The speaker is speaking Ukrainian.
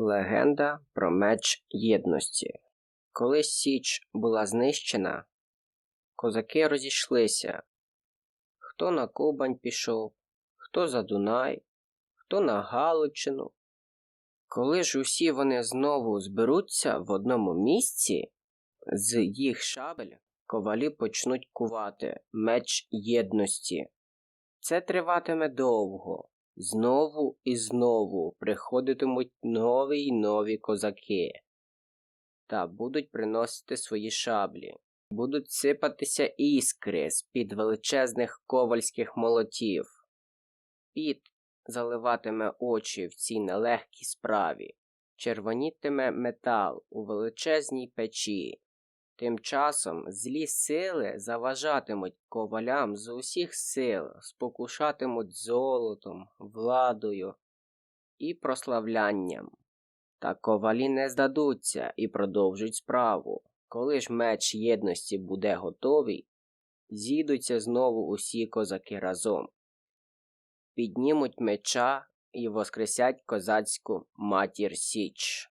Легенда про меч єдності. Коли Січ була знищена, козаки розійшлися. Хто на Кубань пішов, хто за Дунай, хто на Галичину. Коли ж усі вони знову зберуться в одному місці, з їх шабель ковалі почнуть кувати меч єдності. Це триватиме довго. Знову і знову приходитимуть нові й нові козаки та будуть приносити свої шаблі, будуть сипатися іскри з-під величезних ковальських молотів. Піт заливатиме очі в цій нелегкій справі, червонітиме метал у величезній печі. Тим часом злі сили заважатимуть ковалям з усіх сил, спокушатимуть золотом, владою і прославлянням. Та ковалі не здадуться і продовжують справу. Коли ж меч єдності буде готовий, зійдуться знову усі козаки разом, піднімуть меча і воскресять козацьку матір Січ.